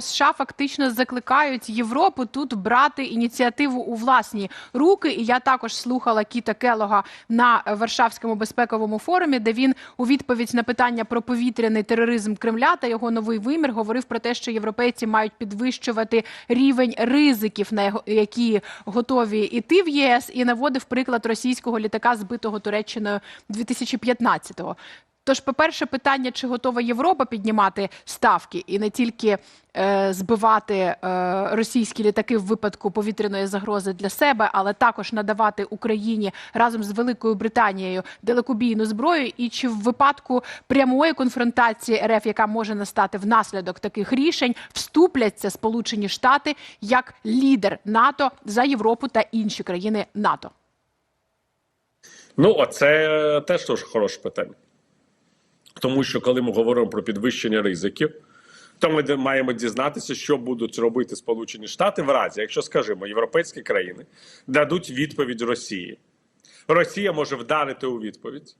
США фактично закликають Європу тут брати ініціативу у власні руки. І я також слухала Кіта Келога на Варшавському безпековому форумі, де він у відповідь на питання про повітряний тероризм Кремля та його новий вимір говорив про те, що європейці мають підвищувати рівень ризиків, на які готові іти в ЄС, і наводив приклад російського літака, збитого Туреччиною 2015-го. Тож, по-перше, питання, чи готова Європа піднімати ставки і не тільки е, збивати е, російські літаки в випадку повітряної загрози для себе, але також надавати Україні разом з Великою Британією далекобійну зброю, і чи в випадку прямої конфронтації РФ, яка може настати внаслідок таких рішень, вступляться Сполучені Штати як лідер НАТО за Європу та інші країни НАТО? Ну, оце теж дуже хороше питання. Тому що коли ми говоримо про підвищення ризиків, то ми маємо дізнатися, що будуть робити Сполучені Штати в разі, якщо, скажімо, європейські країни дадуть відповідь Росії. Росія може вдарити у відповідь,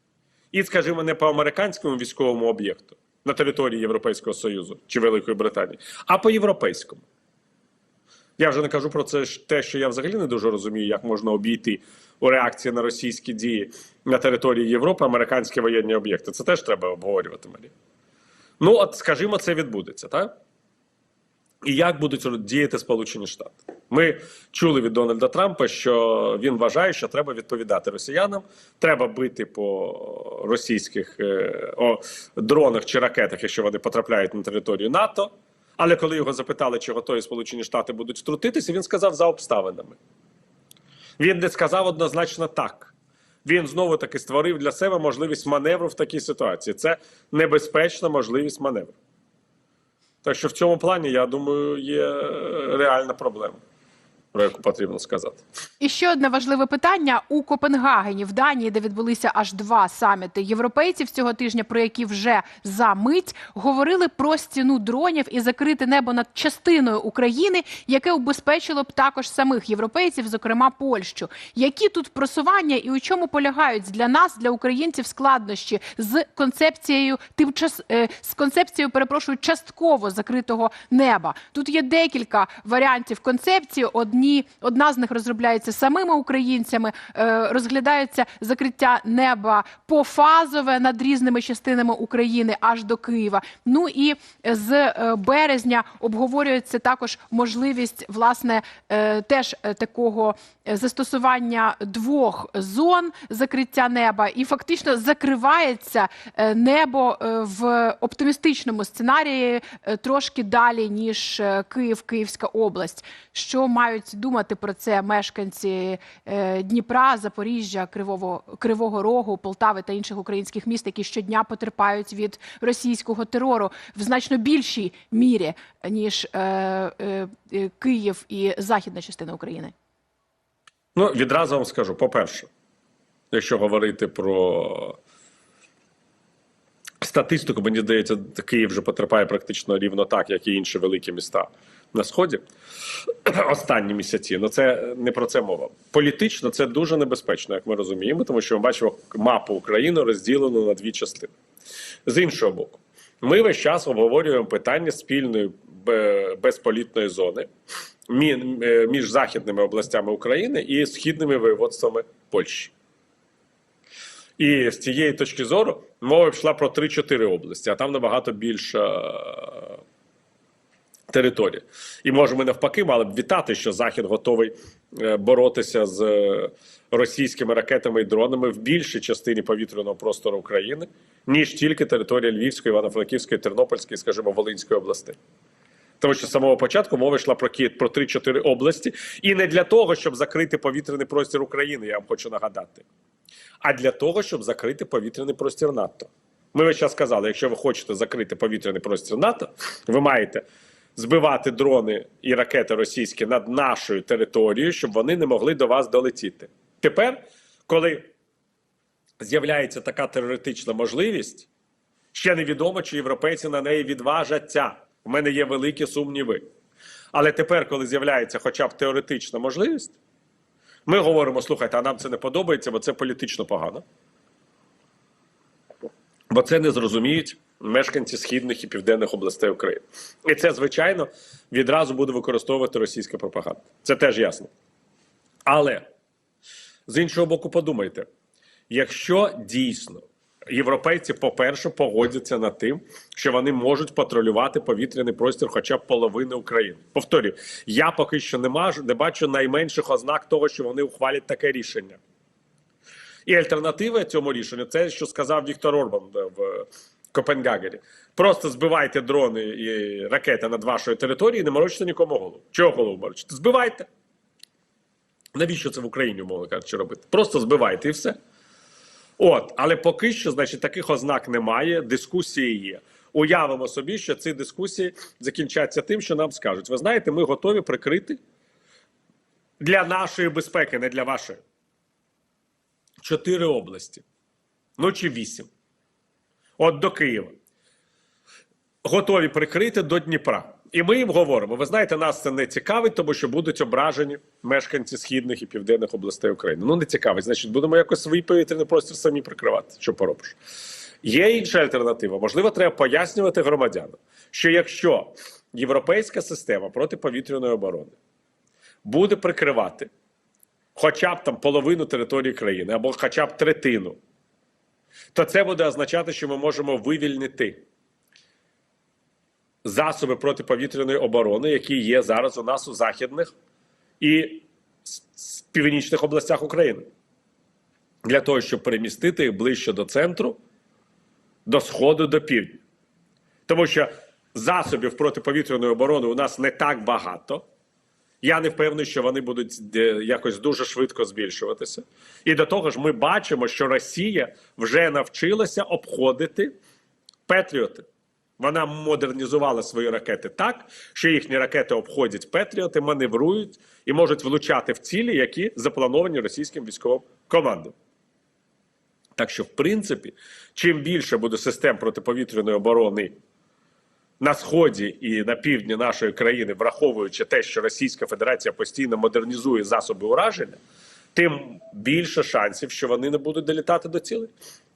і, скажімо, не по американському військовому об'єкту на території Європейського Союзу чи Великої Британії, а по європейському. Я вже не кажу про це те, що я взагалі не дуже розумію, як можна обійти у реакції на російські дії на території Європи американські воєнні об'єкти. Це теж треба обговорювати Марі. Ну, от скажімо, це відбудеться, так? І як будуть діяти Сполучені Штати? Ми чули від Дональда Трампа, що він вважає, що треба відповідати росіянам, треба бити по російських е, о, дронах чи ракетах, якщо вони потрапляють на територію НАТО. Але коли його запитали, чи готові Сполучені Штати будуть втрутитися, він сказав за обставинами. Він не сказав однозначно так. Він знову таки створив для себе можливість маневру в такій ситуації. Це небезпечна можливість маневру. Так що в цьому плані, я думаю, є е, реальна проблема, про яку потрібно сказати. І ще одне важливе питання у Копенгагені в Данії, де відбулися аж два саміти європейців цього тижня, про які вже за мить говорили про стіну дронів і закрите небо над частиною України, яке убезпечило б також самих європейців, зокрема Польщу. Які тут просування і у чому полягають для нас, для українців, складнощі з концепцією тимчас е, з концепцією, перепрошую, частково закритого неба? Тут є декілька варіантів концепції. Одні одна з них розробляється самими українцями, е, розглядається закриття неба пофазове над різними частинами України аж до Києва. Ну і з е, березня обговорюється також можливість власне е, теж е, такого е, застосування двох зон закриття неба, і фактично закривається е, небо е, в оптимістичному сценарії е, трошки далі ніж е, Київ, Київська область. Що мають думати про це мешканці е, Дніпра, Запоріжжя, Кривого, Кривого Рогу, Полтави та інших українських міст, які щодня потерпають від російського терору в значно більшій мірі ніж е, е, Київ і західна частина України? Ну, відразу вам скажу: по-перше, якщо говорити про статистику, мені здається, Київ вже потерпає практично рівно так, як і інші великі міста на сході останні місяці. Ну це не про це мова. Політично це дуже небезпечно, як ми розуміємо, тому що ми бачимо мапу України розділену на дві частини. З іншого боку, ми весь час обговорюємо питання спільної безполітної зони е, між західними областями України і східними воєводствами Польщі. І з цієї точки зору мова йшла про 3-4 області, а там набагато більша територія. І може ми навпаки мали б вітати, що Захід готовий е, боротися з е, російськими ракетами і дронами в більшій частині повітряного простору України, ніж тільки територія Львівської, Івано-Франківської, Тернопільської, скажімо, Волинської областей. Тому що з самого початку мова йшла про кі- про 3-4 області, і не для того, щоб закрити повітряний простір України, я вам хочу нагадати, а для того, щоб закрити повітряний простір НАТО. Ми весь час сказали, якщо ви хочете закрити повітряний простір НАТО, ви маєте збивати дрони і ракети російські над нашою територією, щоб вони не могли до вас долетіти. Тепер, коли з'являється така теоретична можливість, ще невідомо, чи європейці на неї відважаться. У мене є великі сумніви. Але тепер, коли з'являється хоча б теоретична можливість, ми говоримо: слухайте, а нам це не подобається, бо це політично погано. Бо це не зрозуміють мешканці східних і південних областей України. І це, звичайно, відразу буде використовувати російська пропаганда. Це теж ясно. Але з іншого боку, подумайте, якщо дійсно європейці, по-перше, погодяться над тим, що вони можуть патрулювати повітряний простір хоча б половини України. Повторюю, я поки що не, мажу, не бачу найменших ознак того, що вони ухвалять таке рішення. І альтернатива цьому рішенню це, що сказав Віктор Орбан в Копенгагені. Просто збивайте дрони і ракети над вашою територією не морочите нікому голову. Чого голову морочите? Збивайте. Навіщо це в Україні, умовно кажучи, робити? Просто збивайте і все. От, але поки що, значить, таких ознак немає, дискусії є. Уявимо собі, що ці дискусії закінчаться тим, що нам скажуть: ви знаєте, ми готові прикрити для нашої безпеки, не для вашої. Чотири області. Ну чи вісім. От до Києва. Готові прикрити до Дніпра. І ми їм говоримо: ви знаєте, нас це не цікавить, тому що будуть ображені мешканці східних і південних областей України. Ну не цікавить. Значить, будемо якось свій повітряний простір самі прикривати. Що поробиш? Є інша альтернатива. Можливо, треба пояснювати громадянам, що якщо європейська система протиповітряної оборони буде прикривати хоча б там половину території країни або хоча б третину, то це буде означати, що ми можемо вивільнити засоби протиповітряної оборони, які є зараз у нас у західних і північних областях України, для того, щоб перемістити їх ближче до центру, до сходу, до півдня. Тому що засобів протиповітряної оборони у нас не так багато. Я не впевнений, що вони будуть е, якось дуже швидко збільшуватися. І до того ж, ми бачимо, що Росія вже навчилася обходити Петріоти. Вона модернізувала свої ракети так, що їхні ракети обходять Петріоти, маневрують і можуть влучати в цілі, які заплановані російським військовим командам. Так що, в принципі, чим більше буде систем протиповітряної оборони на сході і на півдні нашої країни, враховуючи те, що Російська Федерація постійно модернізує засоби ураження, тим більше шансів, що вони не будуть долітати до цілей.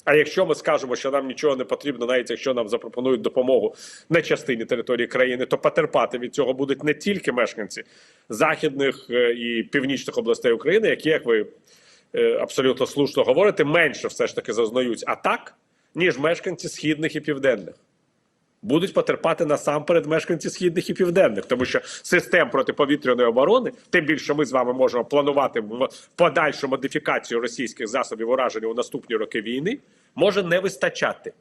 А якщо ми скажемо, що нам нічого не потрібно, навіть якщо нам запропонують допомогу на частині території країни, то потерпати від цього будуть не тільки мешканці західних е, і північних областей України, які, як ви е, абсолютно слушно говорите, менше все ж таки зазнають атак, ніж мешканці східних і південних будуть потерпати насамперед мешканці східних і південних, тому що систем протиповітряної оборони, тим більше ми з вами можемо планувати в подальшу модифікацію російських засобів ураження у наступні роки війни, може не вистачати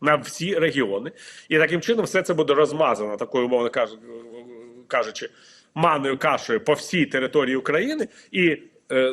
на всі регіони, і таким чином все це буде розмазано такою, умовно кажучи, манною кашею по всій території України і. е,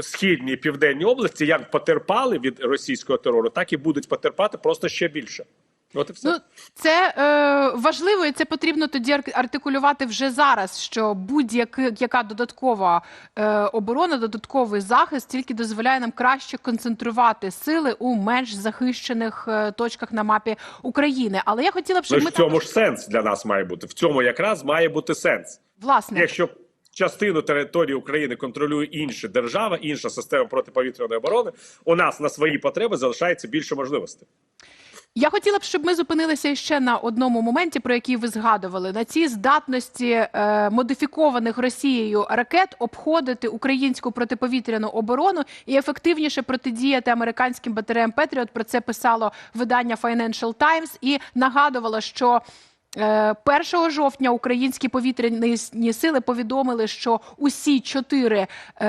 Східні і південні області як потерпали від російського терору, так і будуть потерпати просто ще більше. От і все. Ну, це е, важливо, і це потрібно тоді ар- артикулювати вже зараз. Що будь-яка додаткова е, оборона, додатковий захист тільки дозволяє нам краще концентрувати сили у менш захищених е, точках на мапі України. Але я хотіла б, Ну, щоб ж ми в цьому також, ж сенс для нас має бути. В цьому якраз має бути сенс. власне Якщо частину території України контролює інша держава, інша система протиповітряної оборони, у нас на свої потреби залишається більше можливостей. Я хотіла б, щоб ми зупинилися ще на одному моменті, про який ви згадували: на цій здатності е, модифікованих Росією ракет обходити українську протиповітряну оборону і ефективніше протидіяти американським батареям Петріот. Про це писало видання Financial Times і нагадувало, що. Е, 1 жовтня українські повітряні сили повідомили, що усі чотири е,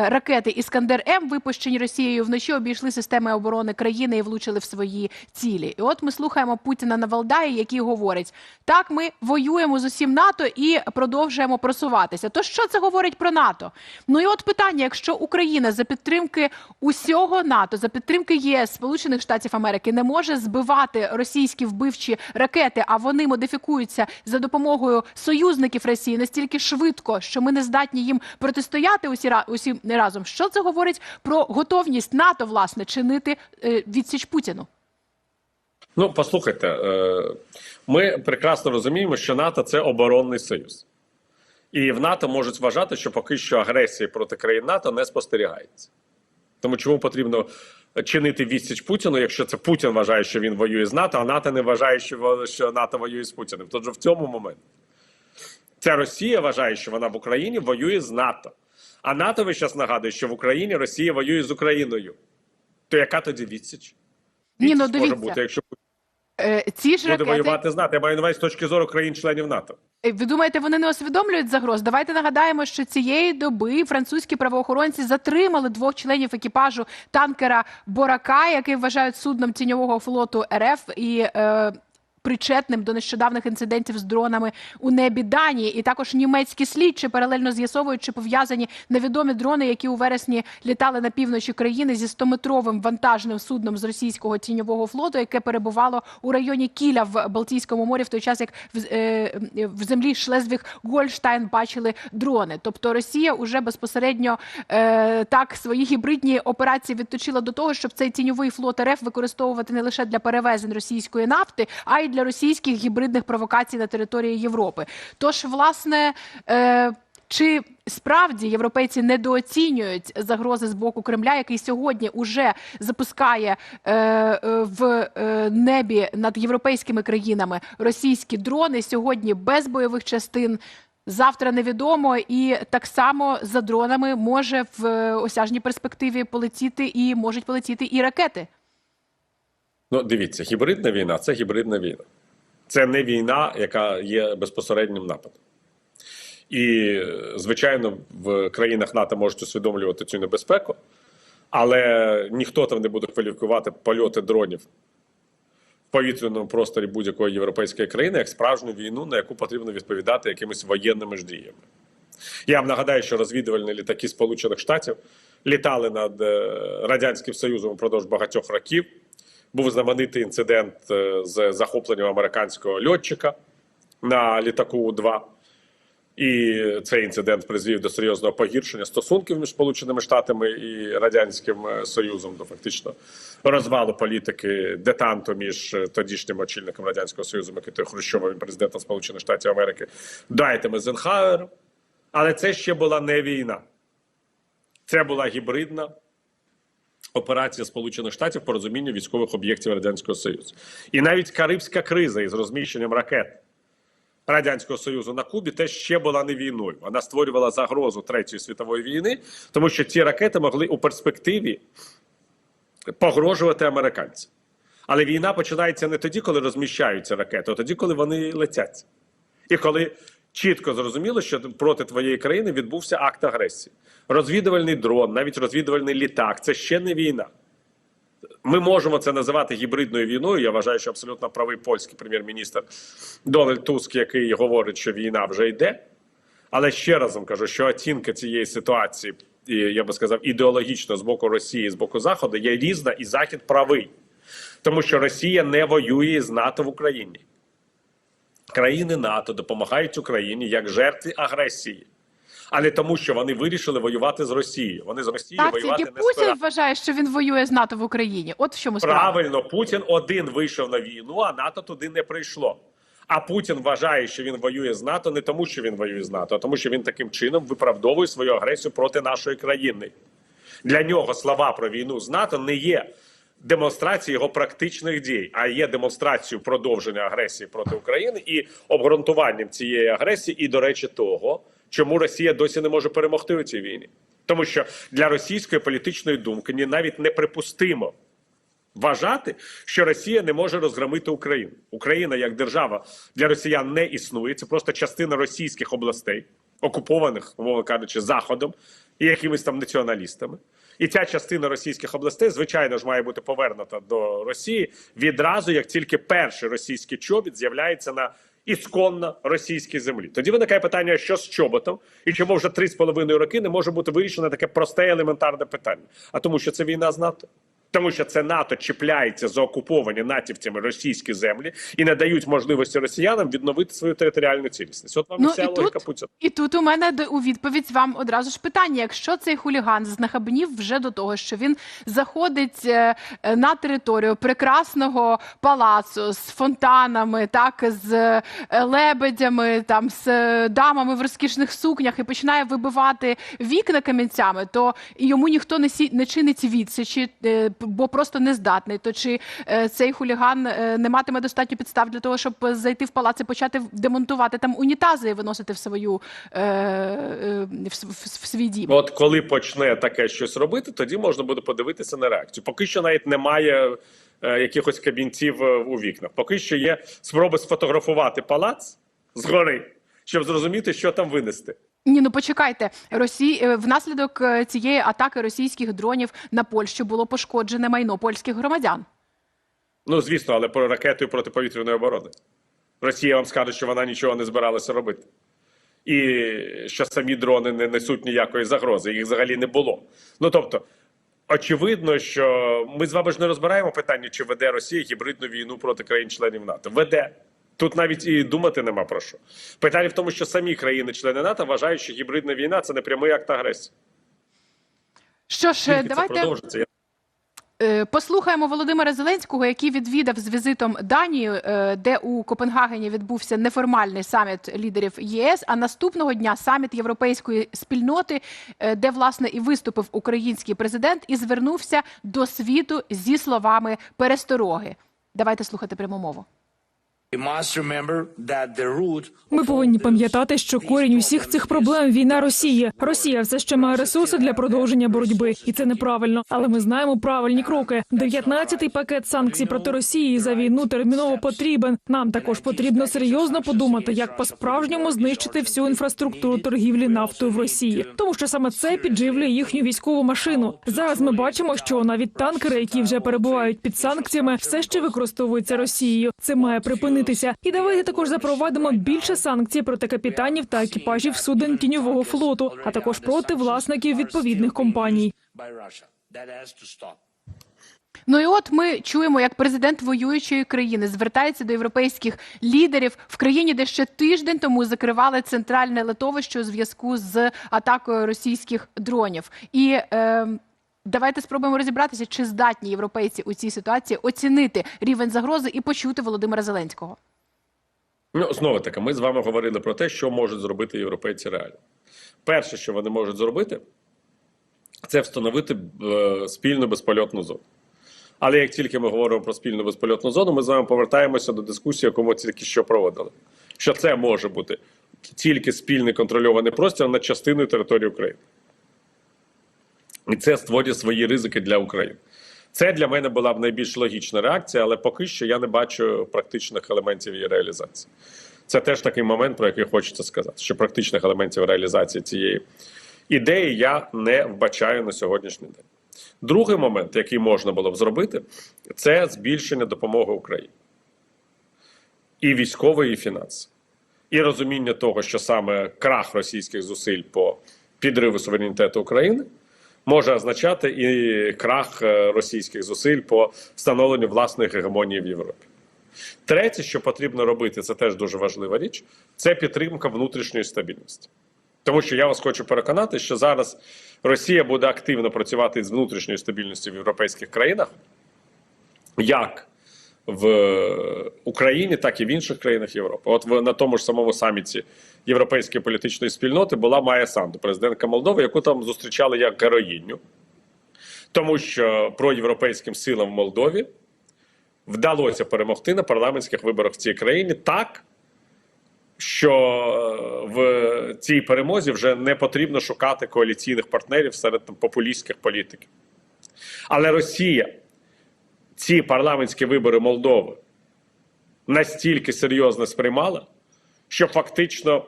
ракети Іскандер М, випущені Росією вночі, обійшли системи оборони країни і влучили в свої цілі. І от ми слухаємо Путіна на Валдаї, який говорить: так, ми воюємо з усім НАТО і продовжуємо просуватися. То що це говорить про НАТО? Ну і от питання: якщо Україна за підтримки усього НАТО, за підтримки ЄС, Сполучених Штатів Америки, не може збивати російські вбивчі ракети, а вони модифікуються за допомогою союзників Росії настільки швидко, що ми не здатні їм протистояти усі усі разом. Що це говорить про готовність НАТО власне чинити е, відсіч Путіну? Ну, послухайте, е, ми прекрасно розуміємо, що НАТО це оборонний союз. І в НАТО можуть вважати, що поки що агресії проти країн НАТО не спостерігається. Тому чому потрібно чинити відсіч Путіну, якщо це Путін вважає, що він воює з НАТО, а НАТО не вважає, що, НАТО воює з Путіним. Тож в цьому момент. Ця Росія вважає, що вона в Україні воює з НАТО. А НАТО ви зараз нагадує, що в Україні Росія воює з Україною. То яка тоді відсіч? Ні, ну, може бути, якщо ці ж буде ракети, воювати з НАТО. Я маю на увазі з точки зору країн-членів НАТО. Е, ви думаєте, вони не усвідомлюють загроз? Давайте нагадаємо, що цієї доби французькі правоохоронці затримали двох членів екіпажу танкера Борака, який вважають судном тіньового флоту РФ і. Е, Причетним до нещодавних інцидентів з дронами у небі Данії, і також німецькі слідчі паралельно з'ясовують, чи пов'язані невідомі дрони, які у вересні літали на півночі країни зі 100-метровим вантажним судном з російського тіньового флоту, яке перебувало у районі Кіля в Балтійському морі, в той час як в, е, в землі Шлезвіг Гольштайн бачили дрони. Тобто Росія уже безпосередньо е, так свої гібридні операції відточила до того, щоб цей тіньовий флот РФ використовувати не лише для перевезень російської нафти, а й для російських гібридних провокацій на території Європи. Тож, власне. Е, чи справді європейці недооцінюють загрози з боку Кремля, який сьогодні уже запускає е, е, в е, небі над європейськими країнами російські дрони сьогодні без бойових частин? Завтра невідомо, і так само за дронами може в е, осяжній перспективі полетіти і можуть полетіти і ракети. Ну, дивіться, гібридна війна це гібридна війна. Це не війна, яка є безпосереднім нападом. І, звичайно, в країнах НАТО можуть усвідомлювати цю небезпеку, але ніхто там не буде кваліфікувати польоти дронів в повітряному просторі будь-якої європейської країни як справжню війну, на яку потрібно відповідати якимись воєнними ж діями. Я вам нагадаю, що розвідувальні літаки Сполучених Штатів літали над е, Радянським Союзом упродовж багатьох років. Був знаменитий інцидент е, з захопленням американського льотчика на літаку У-2. І цей інцидент призвів до серйозного погіршення стосунків між Сполученими Штатами і Радянським е, Союзом, до фактично розвалу політики детанту між е, тодішнім очільником Радянського Союзу Микитою Хрущовим і президентом Сполучених Штатів Америки Дайтем Езенхауером. Але це ще була не війна. Це була гібридна операція Сполучених Штатів по розумінню військових об'єктів Радянського Союзу. І навіть Карибська криза із розміщенням ракет Радянського Союзу на Кубі теж ще була не війною. Вона створювала загрозу Третьої світової війни, тому що ці ракети могли у перспективі погрожувати американцям. Але війна починається не тоді, коли розміщаються ракети, а тоді, коли вони летять. І коли чітко зрозуміло, що проти твоєї країни відбувся акт агресії. Розвідувальний дрон, навіть розвідувальний літак це ще не війна. Ми можемо це називати гібридною війною. Я вважаю, що абсолютно правий польський прем'єр-міністр Дональд Туск, який говорить, що війна вже йде. Але ще раз вам кажу, що оцінка цієї ситуації, я би сказав, ідеологічно з боку Росії, з боку Заходу, є різна, і Захід правий. Тому що Росія не воює з НАТО в Україні. Країни НАТО допомагають Україні як жертві агресії, а не тому, що вони вирішили воювати з Росією. Вони з Росією Так, воювати тільки не Путін збираються. вважає, що він воює з НАТО в Україні. От в чому справа. Правильно, Путін один вийшов на війну, а НАТО туди не прийшло. А Путін вважає, що він воює з НАТО не тому, що він воює з НАТО, а тому, що він таким чином виправдовує свою агресію проти нашої країни. Для нього слова про війну з НАТО не є демонстрацією його практичних дій, а є демонстрацією продовження агресії проти України і обґрунтуванням цієї агресії, і, до речі, того, чому Росія досі не може перемогти у цій війні. Тому що для російської політичної думки навіть неприпустимо вважати, що Росія не може розгромити Україну. Україна як держава для росіян не існує. Це просто частина російських областей, окупованих, умовно кажучи, заходом і якимись там націоналістами. І ця частина російських областей, звичайно ж, має бути повернута до Росії відразу, як тільки перший російський чобіт з'являється на ісконно російській землі. Тоді виникає питання, що з чоботом, і чому вже три з половиною роки не може бути вирішено таке просте елементарне питання. А тому, що це війна з НАТО. Тому що це НАТО чіпляється за окуповані натівцями російські землі і не дають можливості росіянам відновити свою територіальну цілісність. От вам Ну, вся і логіка тут- Путіна. І тут у мене у відповідь вам одразу ж питання: якщо цей хуліган знахабнів вже до того, що він заходить е, е, на територію прекрасного палацу з фонтанами, так з е, лебедями, там з дамами в розкішних сукнях і починає вибивати вікна камінцями, то йому ніхто не сі не чинить відсічі. Бо просто не здатний. То чи е, цей хуліган е, не матиме достатньо підстав для того, щоб зайти в палац і почати демонтувати там унітази і виносити в свою е, в, свій дім? От коли почне таке щось робити, тоді можна буде подивитися на реакцію. Поки що навіть немає якихось кабінців у вікнах. Поки що є спроби сфотографувати палац згори, щоб зрозуміти, що там винести. Ні, ну почекайте. Росі... е, Внаслідок е, цієї атаки російських дронів на Польщу було пошкоджене майно польських громадян. Ну звісно, але про ракетою протиповітряної оборони. Росія вам скаже, що вона нічого не збиралася робити. І що самі дрони не несуть ніякої загрози, їх взагалі не було. Ну тобто, очевидно, що ми з вами ж не розбираємо питання, чи веде Росія гібридну війну проти країн-членів НАТО. Веде. Тут навіть і думати нема про що. Питання в тому, що самі країни-члени НАТО вважають, що гібридна війна це не прямий акт агресії. Що ж, Скільки це давайте продовжиться? Е, Послухаємо Володимира Зеленського, який відвідав з візитом Данію, е, де у Копенгагені відбувся неформальний саміт лідерів ЄС. А наступного дня саміт європейської спільноти, е, де власне і виступив український президент, і звернувся до світу зі словами перестороги. Давайте слухати пряму мову. Ми повинні пам'ятати, що корінь усіх цих проблем війна Росії. Росія все ще має ресурси для продовження боротьби, і це неправильно. Але ми знаємо правильні кроки. 19-й пакет санкцій проти Росії за війну терміново потрібен. Нам також потрібно серйозно подумати, як по-справжньому знищити всю інфраструктуру торгівлі нафтою в Росії, тому що саме це підживлює їхню військову машину. Зараз ми бачимо, що навіть танкери, які вже перебувають під санкціями, все ще використовуються Росією. Це має припинитися. І давайте також запровадимо більше санкцій проти капітанів та екіпажів суден тіньового флоту, а також проти власників відповідних компаній. Ну і от ми чуємо, як президент воюючої країни звертається до європейських лідерів в країні, де ще тиждень тому закривали центральне литовище у зв'язку з атакою російських дронів. І е, давайте спробуємо розібратися, чи здатні європейці у цій ситуації оцінити рівень загрози і почути Володимира Зеленського. Ну, знову таки, ми з вами говорили про те, що можуть зробити європейці реально. Перше, що вони можуть зробити, це встановити е, спільну безпольотну зону. Але як тільки ми говоримо про спільну безпольотну зону, ми з вами повертаємося до дискусії, яку ми тільки що проводили. Що це може бути тільки спільний контрольований простір над частиною території України. І це створює свої ризики для України. Це для мене була б найбільш логічна реакція, але поки що я не бачу практичних елементів її реалізації. Це теж такий момент, про який хочеться сказати, що практичних елементів реалізації цієї ідеї я не вбачаю на сьогоднішній день. Другий момент, який можна було б зробити, це збільшення допомоги Україні і військової, і фінансової. І розуміння того, що саме крах російських зусиль по підриву суверенітету України може означати і крах е, російських зусиль по встановленню власної гегемонії в Європі. Третє, що потрібно робити, це теж дуже важлива річ, це підтримка внутрішньої стабільності. Тому що я вас хочу переконати, що зараз Росія буде активно працювати з внутрішньою стабільністю в європейських країнах, як в Україні, так і в інших країнах Європи. От в, на тому ж самому саміті Європейської політичної спільноти була Майя Санду, президентка Молдови, яку там зустрічали як героїню, тому що проєвропейським силам в Молдові вдалося перемогти на парламентських виборах в цій країні так, що е, в цій перемозі вже не потрібно шукати коаліційних партнерів серед там, популістських політиків. Але Росія ці парламентські вибори Молдови настільки серйозно сприймала, що фактично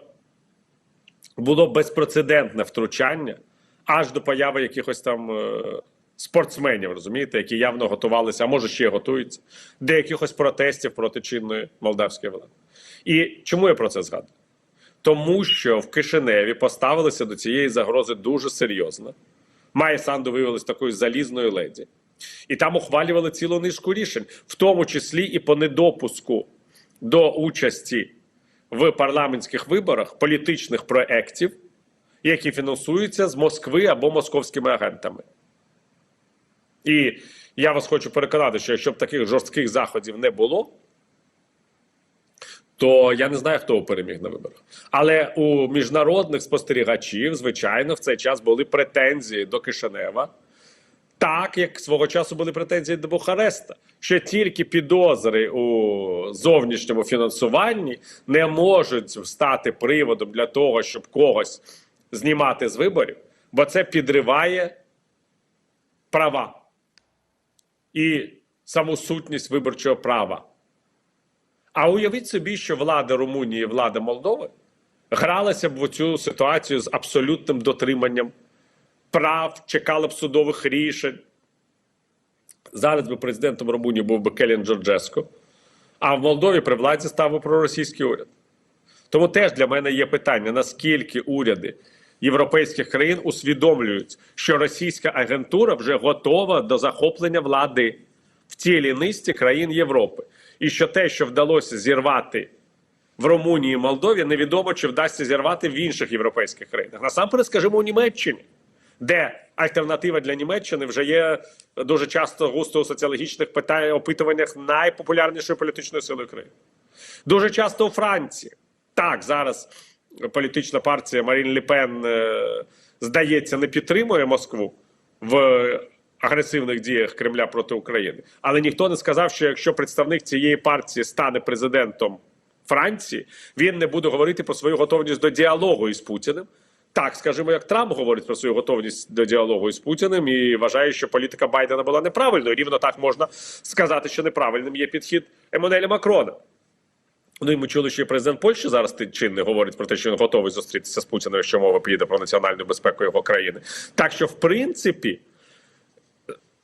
було безпрецедентне втручання аж до появи якихось там е, спортсменів, розумієте, які явно готувалися, а може ще готуються, до якихось протестів проти чинної молдавської влади. І чому я про це згадую? Тому що в Кишиневі поставилися до цієї загрози дуже серйозно. Майя Санду виявилась такою залізною леді. І там ухвалювали цілу низку рішень, в тому числі і по недопуску до участі в парламентських виборах політичних проєктів, які фінансуються з Москви або московськими агентами. І я вас хочу переконати, що якщо б таких жорстких заходів не було, то я не знаю, хто переміг на виборах. Але у міжнародних спостерігачів, звичайно, в цей час були претензії до Кишинева Так, як свого часу були претензії до Бухареста, що тільки підозри у зовнішньому фінансуванні не можуть стати приводом для того, щоб когось знімати з виборів, бо це підриває права і саму сутність виборчого права. А уявіть собі, що влада Румунії влада Молдови гралася б в цю ситуацію з абсолютним дотриманням прав, чекали б судових рішень. Зараз би президентом Румунії був би Келін Джорджеско, а в Молдові при владі став би проросійський уряд. Тому теж для мене є питання: наскільки уряди європейських країн усвідомлюють, що російська агентура вже готова до захоплення влади в цілій низці країн Європи, і що те, що вдалося зірвати в Румунії і Молдові, невідомо чи вдасться зірвати в інших європейських країнах. Насамперед, скажімо, у Німеччині, де альтернатива для Німеччини вже є дуже часто густо у соціологічних питань опитуваннях найпопулярнішої політичної сили країни. Дуже часто у Франції. Так, зараз політична партія Марін Ліпен, е, здається, не підтримує Москву в агресивних діях Кремля проти України. Але ніхто не сказав, що якщо представник цієї партії стане президентом Франції, він не буде говорити про свою готовність до діалогу із Путіним. Так, скажімо, як Трамп говорить про свою готовність до діалогу із Путіним і вважає, що політика Байдена була неправильною. Рівно так можна сказати, що неправильним є підхід Еммануеля Макрона. Ну і ми чули, що і президент Польщі зараз чинний говорить про те, що він готовий зустрітися з Путіним, якщо мова піде про національну безпеку його країни. Так що, в принципі,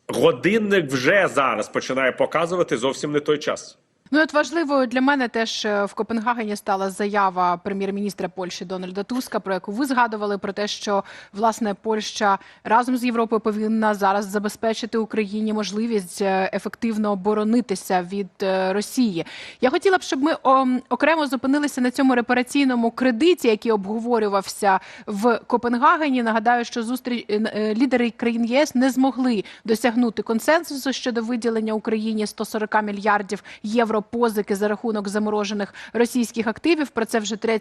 годинник вже зараз починає показувати зовсім не той час. Ну, і от важливою для мене теж е, в Копенгагені стала заява прем'єр-міністра Польщі Дональда Туска, про яку ви згадували, про те, що власне Польща разом з Європою повинна зараз забезпечити Україні можливість е, ефективно оборонитися від е, Росії. Я хотіла б, щоб ми окремо зупинилися на цьому репараційному кредиті, який обговорювався в Копенгагені. Нагадаю, що зустріч лідери країн ЄС не змогли досягнути консенсусу щодо виділення Україні 140 мільярдів євро позики за рахунок заморожених російських активів. Про це вже 3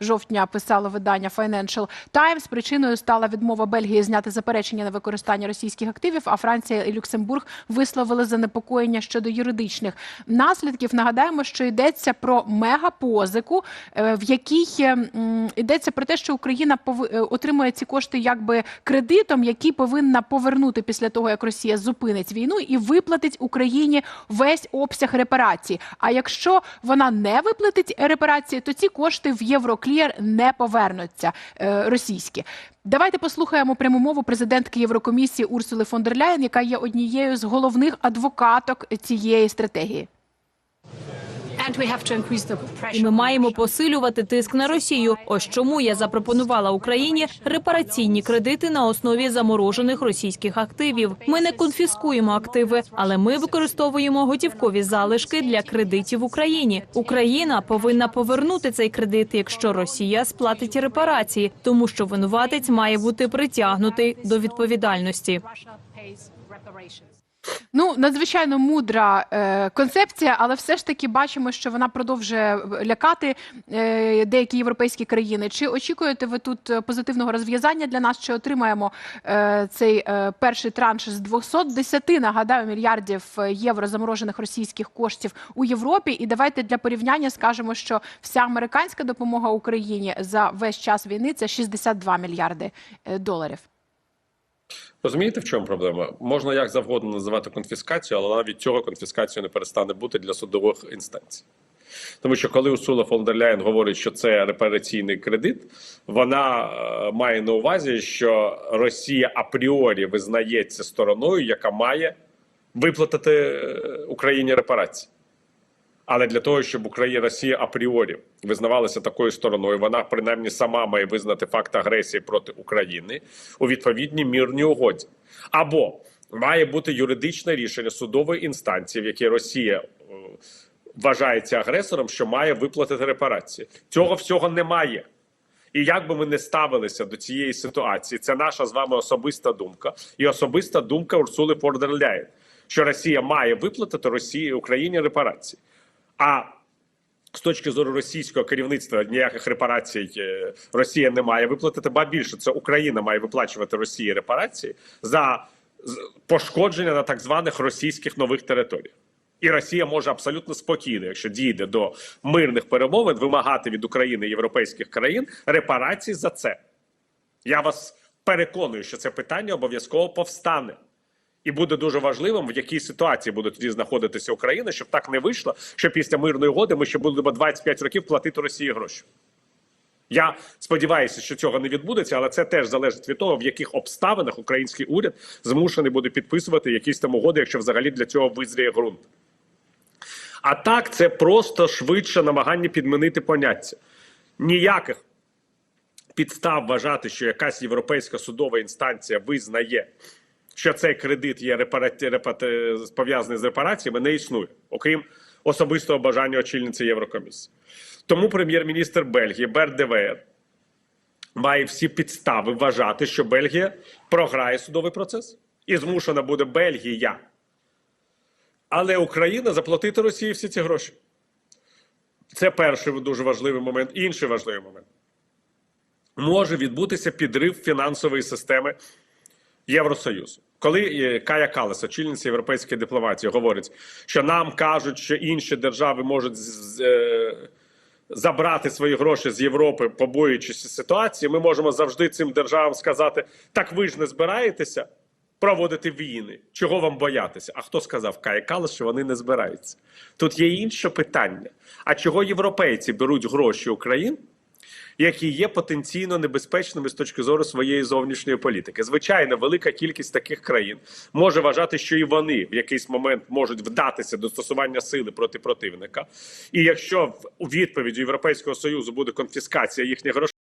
жовтня писало видання Financial Times. Причиною стала відмова Бельгії зняти заперечення на використання російських активів. А Франція і Люксембург висловили занепокоєння щодо юридичних наслідків. Нагадаємо, що йдеться про мегапозику, е, в якій е, йдеться про те, що Україна е, отримує ці кошти якби кредитом, який повинна повернути після того, як Росія зупинить війну і виплатить Україні весь обсяг репарацій. А якщо вона не виплатить репарації, то ці кошти в Євроклір не повернуться е, російські. Давайте послухаємо пряму мову президентки Єврокомісії Урсули фон дер Ляєн, яка є однією з головних адвокаток цієї стратегії. І ми маємо посилювати тиск на Росію. Ось чому я запропонувала Україні репараційні кредити на основі заморожених російських активів. Ми не конфіскуємо активи, але ми використовуємо готівкові залишки для кредитів Україні. Україна повинна повернути цей кредит, якщо Росія сплатить репарації, тому що винуватець має бути притягнутий до відповідальності. Ну, надзвичайно мудра е, концепція, але все ж таки бачимо, що вона продовжує лякати е, деякі європейські країни. Чи очікуєте ви тут е, позитивного розв'язання для нас? Чи отримаємо е, цей е, перший транш з 210, нагадаю, мільярдів е, євро заморожених російських коштів у Європі? І давайте для порівняння скажемо, що вся американська допомога Україні за весь час війни це 62 мільярди е, доларів. Розумієте, в чому проблема? Можна як завгодно називати конфіскацію, але навіть цього конфіскацію не перестане бути для судових інстанцій. Тому що коли Урсула фон говорить, що це репараційний кредит, вона е, має на увазі, що Росія апріорі визнається стороною, яка має виплатити е, Україні репарації. Але для того, щоб Україна Росія апріорі визнавалася такою стороною, вона принаймні сама має визнати факт агресії проти України у відповідній мірній угоді. Або має бути юридичне рішення судової інстанції, в якій Росія е, вважається агресором, що має виплатити репарації. Цього всього немає. І як би ми не ставилися до цієї ситуації, це наша з вами особиста думка і особиста думка Урсули фон дер Ляєн, що Росія має виплатити Росії Україні репарації. А з точки зору російського керівництва ніяких репарацій е, Росія не має виплатити. Ба більше це Україна має виплачувати Росії репарації за пошкодження на так званих російських нових територіях. І Росія може абсолютно спокійно, якщо дійде до мирних перемовин, вимагати від України і європейських країн репарацій за це. Я вас переконую, що це питання обов'язково повстане. І буде дуже важливим, в якій ситуації буде тоді знаходитися Україна, щоб так не вийшло, що після мирної угоди ми ще будемо 25 років платити Росії гроші. Я сподіваюся, що цього не відбудеться, але це теж залежить від того, в яких обставинах український уряд змушений буде підписувати якісь там угоди, якщо взагалі для цього визріє ґрунт. А так, це просто швидше намагання підмінити поняття. Ніяких підстав вважати, що якась європейська судова інстанція визнає, що цей кредит є репараті... репати... пов'язаний з репараціями, не існує, окрім особистого бажання очільниці Єврокомісії. Тому прем'єр-міністр Бельгії Берт де має всі підстави вважати, що Бельгія програє судовий процес і змушена буде Бельгія. Але Україна заплатити Росії всі ці гроші. Це перший дуже важливий момент. Інший важливий момент. Може відбутися підрив фінансової системи Євросоюзу. Коли е, Кая Калас, очільниця європейської дипломатії, говорить, що нам кажуть, що інші держави можуть е, забрати свої гроші з Європи, побоюючись ситуації, ми можемо завжди цим державам сказати: так ви ж не збираєтеся проводити війни. Чого вам боятися? А хто сказав Кая Калас, що вони не збираються? Тут є інше питання: а чого європейці беруть гроші України? Які є потенційно небезпечними з точки зору своєї зовнішньої політики. Звичайно, велика кількість таких країн може вважати, що і вони в якийсь момент можуть вдатися до стосування сили проти противника. І якщо у відповіді Європейського союзу буде конфіскація їхніх грошей.